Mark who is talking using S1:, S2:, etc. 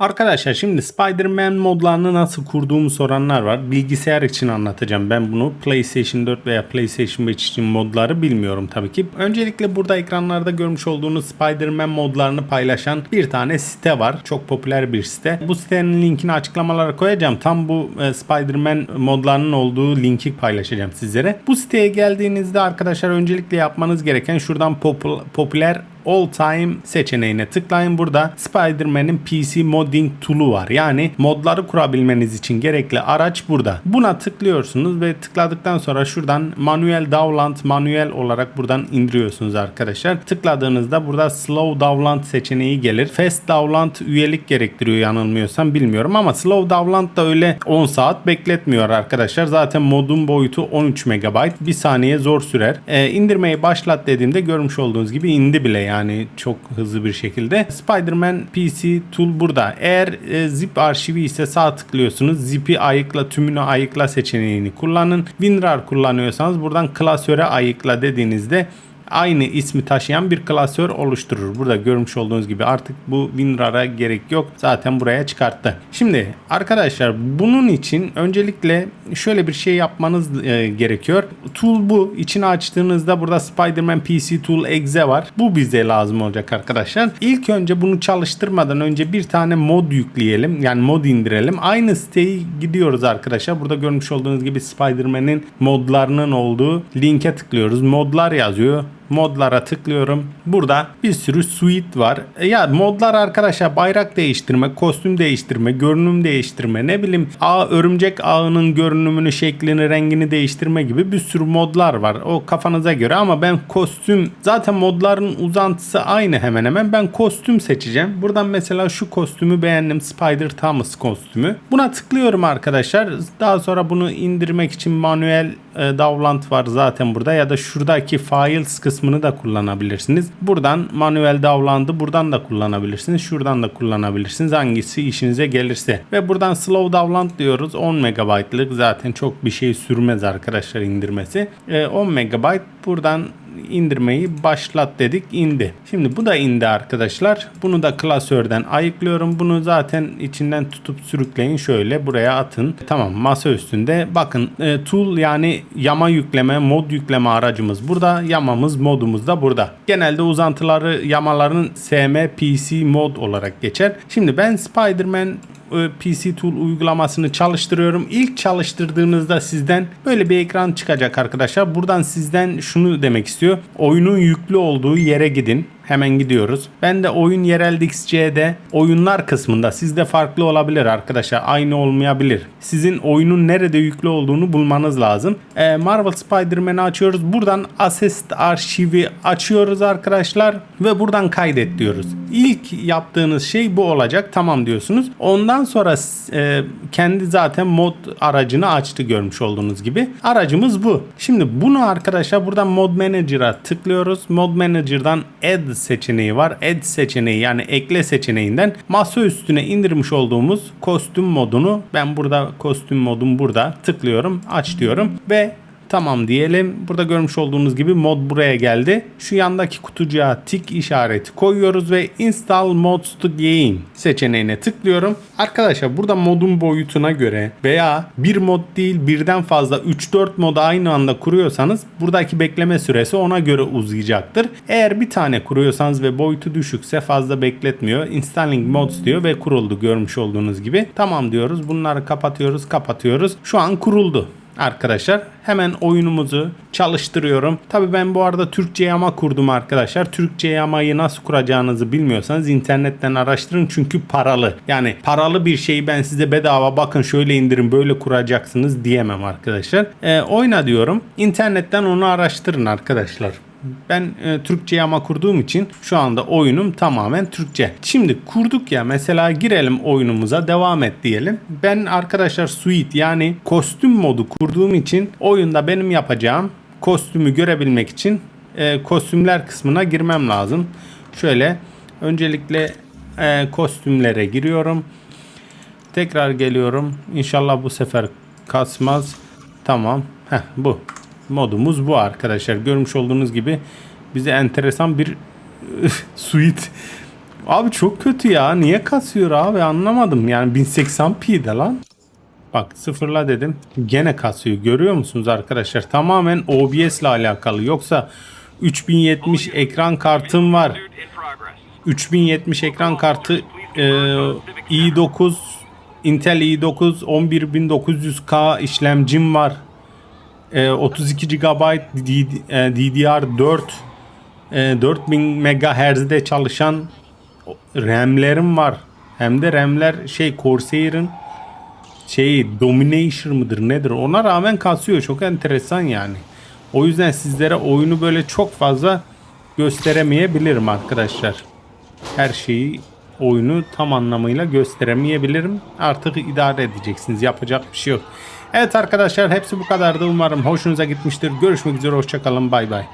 S1: Arkadaşlar şimdi Spider-Man modlarını nasıl kurduğumu soranlar var. Bilgisayar için anlatacağım ben bunu. PlayStation 4 veya PlayStation 5 için modları bilmiyorum tabii ki. Öncelikle burada ekranlarda görmüş olduğunuz Spider-Man modlarını paylaşan bir tane site var. Çok popüler bir site. Bu sitenin linkini açıklamalara koyacağım. Tam bu e, Spider-Man modlarının olduğu linki paylaşacağım sizlere. Bu siteye geldiğinizde arkadaşlar öncelikle yapmanız gereken şuradan popü- popüler All Time seçeneğine tıklayın. Burada Spider-Man'in PC Modding Tool'u var. Yani modları kurabilmeniz için gerekli araç burada. Buna tıklıyorsunuz ve tıkladıktan sonra şuradan manuel download manuel olarak buradan indiriyorsunuz arkadaşlar. Tıkladığınızda burada Slow Download seçeneği gelir. Fast Download üyelik gerektiriyor yanılmıyorsam bilmiyorum ama Slow Download da öyle 10 saat bekletmiyor arkadaşlar. Zaten modun boyutu 13 MB. Bir saniye zor sürer. Ee, indirmeyi başlat dediğimde görmüş olduğunuz gibi indi bile yani çok hızlı bir şekilde. Spider-Man PC Tool burada. Eğer e, zip arşivi ise sağ tıklıyorsunuz. Zip'i ayıkla tümünü ayıkla seçeneğini kullanın. WinRAR kullanıyorsanız buradan klasöre ayıkla dediğinizde aynı ismi taşıyan bir klasör oluşturur. Burada görmüş olduğunuz gibi artık bu WinRAR'a gerek yok. Zaten buraya çıkarttı. Şimdi arkadaşlar bunun için öncelikle şöyle bir şey yapmanız e, gerekiyor. Tool bu. İçini açtığınızda burada Spider-Man PC Tool Exe var. Bu bize lazım olacak arkadaşlar. İlk önce bunu çalıştırmadan önce bir tane mod yükleyelim. Yani mod indirelim. Aynı siteyi gidiyoruz arkadaşlar. Burada görmüş olduğunuz gibi Spider-Man'in modlarının olduğu linke tıklıyoruz. Modlar yazıyor modlara tıklıyorum. Burada bir sürü suite var. E Ya modlar arkadaşlar bayrak değiştirme, kostüm değiştirme, görünüm değiştirme, ne bileyim ağ örümcek ağının görünümünü, şeklini, rengini değiştirme gibi bir sürü modlar var. O kafanıza göre ama ben kostüm zaten modların uzantısı aynı hemen hemen. Ben kostüm seçeceğim. Buradan mesela şu kostümü beğendim. Spider Thomas kostümü. Buna tıklıyorum arkadaşlar. Daha sonra bunu indirmek için manuel e, download var zaten burada ya da şuradaki files kısmını da kullanabilirsiniz. Buradan manuel download'ı buradan da kullanabilirsiniz. Şuradan da kullanabilirsiniz. Hangisi işinize gelirse. Ve buradan slow download diyoruz. 10 MB'lık zaten çok bir şey sürmez arkadaşlar indirmesi. E, 10 MB buradan indirmeyi başlat dedik indi. Şimdi bu da indi arkadaşlar. Bunu da klasörden ayıklıyorum. Bunu zaten içinden tutup sürükleyin şöyle buraya atın. Tamam masa üstünde. Bakın e, tool yani yama yükleme mod yükleme aracımız burada. Yamamız modumuz da burada. Genelde uzantıları yamaların SM PC mod olarak geçer. Şimdi ben Spider-Man PC Tool uygulamasını çalıştırıyorum. İlk çalıştırdığınızda sizden böyle bir ekran çıkacak arkadaşlar. Buradan sizden şunu demek istiyor. Oyunun yüklü olduğu yere gidin. Hemen gidiyoruz. Ben de oyun yerel XC'de oyunlar kısmında sizde farklı olabilir arkadaşlar. Aynı olmayabilir. Sizin oyunun nerede yüklü olduğunu bulmanız lazım. Ee, Marvel Spider-Man'i açıyoruz. Buradan Assist arşivi açıyoruz arkadaşlar. Ve buradan kaydet diyoruz. İlk yaptığınız şey bu olacak. Tamam diyorsunuz. Ondan sonra e, kendi zaten mod aracını açtı görmüş olduğunuz gibi. Aracımız bu. Şimdi bunu arkadaşlar buradan Mod Manager'a tıklıyoruz. Mod Manager'dan Add seçeneği var. Add seçeneği yani ekle seçeneğinden masa üstüne indirmiş olduğumuz kostüm modunu ben burada kostüm modum burada tıklıyorum aç diyorum ve Tamam diyelim. Burada görmüş olduğunuz gibi mod buraya geldi. Şu yandaki kutucuğa tik işareti koyuyoruz ve install mods to game seçeneğine tıklıyorum. Arkadaşlar burada modun boyutuna göre veya bir mod değil birden fazla 3-4 modu aynı anda kuruyorsanız buradaki bekleme süresi ona göre uzayacaktır. Eğer bir tane kuruyorsanız ve boyutu düşükse fazla bekletmiyor. Installing mods diyor ve kuruldu görmüş olduğunuz gibi. Tamam diyoruz. Bunları kapatıyoruz, kapatıyoruz. Şu an kuruldu arkadaşlar. Hemen oyunumuzu çalıştırıyorum. Tabi ben bu arada Türkçe yama kurdum arkadaşlar. Türkçe yamayı nasıl kuracağınızı bilmiyorsanız internetten araştırın çünkü paralı. Yani paralı bir şeyi ben size bedava bakın şöyle indirin böyle kuracaksınız diyemem arkadaşlar. E, oyna diyorum. İnternetten onu araştırın arkadaşlar. Ben e, Türkçe yama kurduğum için şu anda oyunum tamamen Türkçe. Şimdi kurduk ya mesela girelim oyunumuza devam et diyelim. Ben arkadaşlar suite yani kostüm modu kurduğum için oyunda benim yapacağım kostümü görebilmek için e, kostümler kısmına girmem lazım. Şöyle öncelikle e, kostümlere giriyorum. Tekrar geliyorum. İnşallah bu sefer kasmaz. Tamam. Heh, bu modumuz bu arkadaşlar. Görmüş olduğunuz gibi bize enteresan bir suite Abi çok kötü ya. Niye kasıyor abi anlamadım. Yani 1080p'de lan. Bak sıfırla dedim. Gene kasıyor. Görüyor musunuz arkadaşlar? Tamamen OBS ile alakalı. Yoksa 3070 ekran kartım var. 3070 ekran kartı e, i9 Intel i9 11900K işlemcim var. E, 32 GB DDR4 e, 4000 MHz'de çalışan RAM'lerim var. Hem de RAM'ler şey Corsair'ın şey Dominator mıdır nedir ona rağmen kasıyor çok enteresan yani. O yüzden sizlere oyunu böyle çok fazla gösteremeyebilirim arkadaşlar. Her şeyi oyunu tam anlamıyla gösteremeyebilirim. Artık idare edeceksiniz. Yapacak bir şey yok. Evet arkadaşlar hepsi bu kadardı. Umarım hoşunuza gitmiştir. Görüşmek üzere. Hoşçakalın. Bay bay.